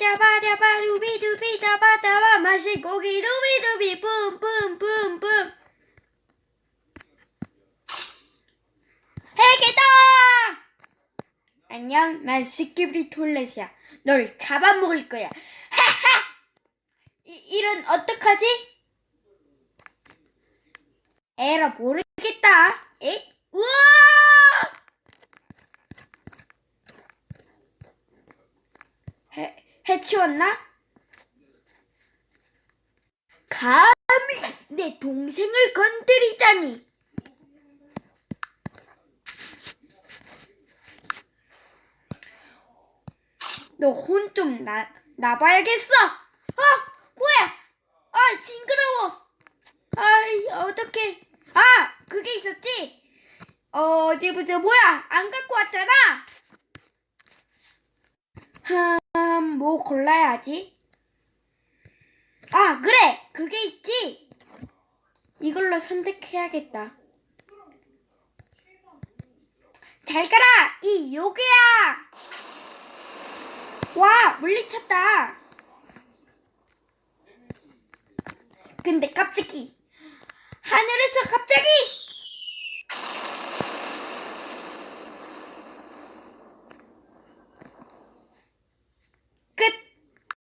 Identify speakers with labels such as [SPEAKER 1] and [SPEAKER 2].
[SPEAKER 1] 잡아 잡아 두비 두비 잡아 잡아. 맛있 고기 두비 두비. 뿜뿜뿜뿜. 해계다! 안녕 난 스키브리 톨렛이야. 널 잡아먹을 거야. 하하! 이, 이런 어떡하지? 에라 모르겠다. 에잇 우와 해, 해치웠나? 감히 내 동생을 건드리다니. 너 혼 좀 나, 나봐야겠어. 아, 뭐야? 아, 징그러워. 아이, 어떡해. 아, 그게 있었지? 어, 어디부터 뭐야? 안 갖고 왔잖아. 음, 뭐 골라야지? 아, 그래! 그게 있지! 이걸로 선택해야겠다. 잘 가라! 이 요괴야! 와, 물리쳤다! 근데 갑자기, 하늘에서 갑자기!